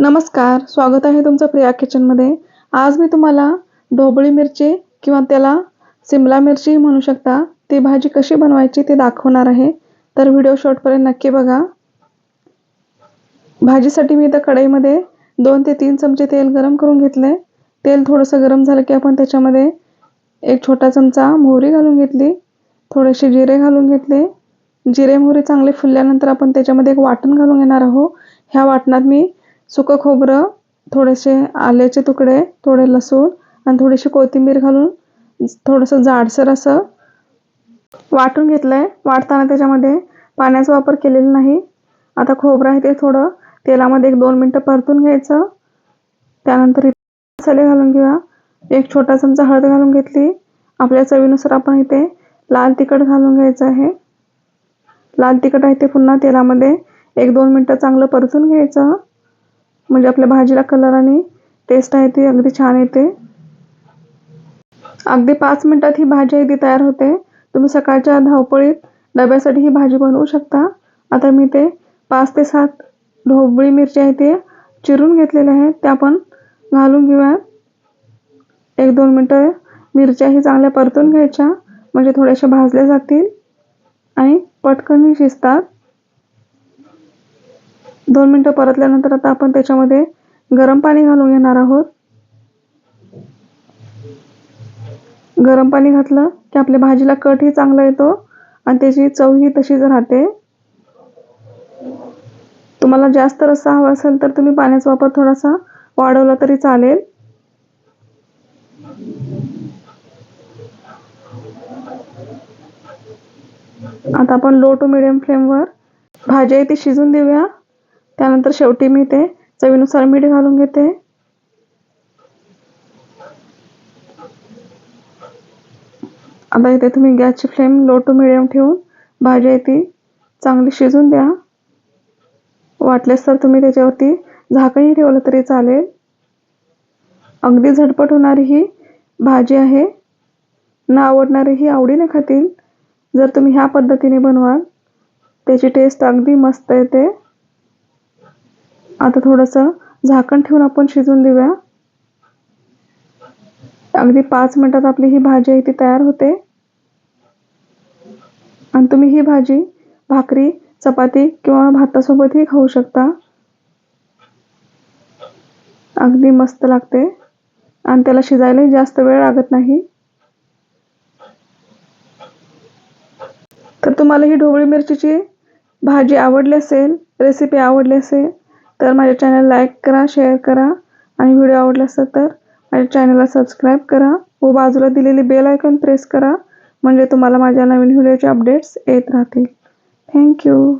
नमस्कार स्वागत आहे तुमचं प्रिया किचनमध्ये आज मी तुम्हाला ढोबळी मिरची किंवा त्याला सिमला मिरची म्हणू शकता ती भाजी कशी बनवायची ते दाखवणार आहे. तर व्हिडिओ शॉर्टपर्यंत नक्की बघा. भाजीसाठी मी इथं कढईमध्ये दोन ते तीन चमचे तेल गरम करून घेतले. तेल थोडंसं गरम झालं की आपण त्याच्यामध्ये एक छोटा चमचा मोहरी घालून घेतली थोडेसे जिरे घालून घेतले. जिरे मोहरी चांगले फुलल्यानंतर आपण त्याच्यामध्ये एक वाटण घालून घेणार आहोत. ह्या वाटणात मी सुकं खोबरं थोडेसे आल्याचे तुकडे थोडे लसूण आणि थोडीशी कोथिंबीर घालून थोडंसं जाडसर असं वाटून घेतलं आहे वाटताना त्याच्यामध्ये पाण्याचा वापर केलेला नाही. आता खोबरं आहे ते थोडं तेलामध्ये एक दोन मिनटं परतून घ्यायचं. त्यानंतर इथे मसाले घालून घेऊया. एक छोटा चमचा हळद घालून घेतली. आपल्या चवीनुसार आपण इथे लाल तिखट घालून घ्यायचं आहे. लाल तिखट आहे ते पुन्हा तेलामध्ये एक दोन मिनटं चांगलं परतून घ्यायचं. म्हणजे आपल्या भाजीला कलर आणि टेस्ट आहे ती अगदी छान येते. अगदी पाच मिनटात ही भाजी आहे ती तयार होते. तुम्ही सकाळच्या धावपळीत डब्यासाठी ही भाजी बनवू शकता. आता मी ते पाच ते सात ढोबळी मिरची आहे ते चिरून घेतलेले आहेत त्या पण घालून घेऊया. एक दोन मिनटं मिरच्याही चांगल्या परतून घ्यायच्या. म्हणजे थोड्याशा भाजल्या जातील आणि पटकनही शिजतात. दोन मिनटं परतल्यानंतर आता आपण त्याच्यामध्ये गरम पाणी घालून घेणार आहोत. गरम पाणी घातलं की आपल्या भाजीला कटही चांगला येतो आणि त्याची चवही तशीच राहते. तुम्हाला जास्त रस्सा हवा असेल तर तुम्ही पाण्याचा वापर थोडासा वाढवला तरी चालेल. आता आपण लो टू मिडियम फ्लेमवर भाज्या इथे ती शिजून देऊया. त्यानंतर शेवटी मी ते चवीनुसार मीठ घालून घेते. आता इथे तुम्ही गॅसची फ्लेम लो टू मिडियम ठेवून भाजी आहे ती चांगली शिजून द्या. वाटलेस तर तुम्ही त्याच्यावरती झाकणही ठेवलं तरी चालेल. अगदी झटपट होणारी ही भाजी आहे. न आवडणारी ही आवडीने खातील. जर तुम्ही ह्या पद्धतीने बनवाल त्याची टेस्ट अगदी मस्त येते. आता थोडंसं झाकण ठेवून आपण शिजून देऊया. अगदी पाच मिनटात आपली ही भाजी आहे ती तयार होते. आणि तुम्ही ही भाजी भाकरी चपाती किंवा भातासोबतही खाऊ शकता. अगदी मस्त लागते. आणि त्याला शिजायलाही जास्त वेळ लागत नाही. तर तुम्हाला ही ढोबळी मिरचीची भाजी आवडली असेल रेसिपी आवडली असेल तर माझ्या चॅनल लाईक करा शेअर करा. आणि व्हिडिओ आवडला असेल तर माझ्या चॅनलला सबस्क्राईब करा. व बाजूला दिलेली बेल आयकॉन प्रेस करा. म्हणजे तुम्हाला माझ्या नवीन व्हिडिओचे अपडेट्स येत राहतील. थँक्यू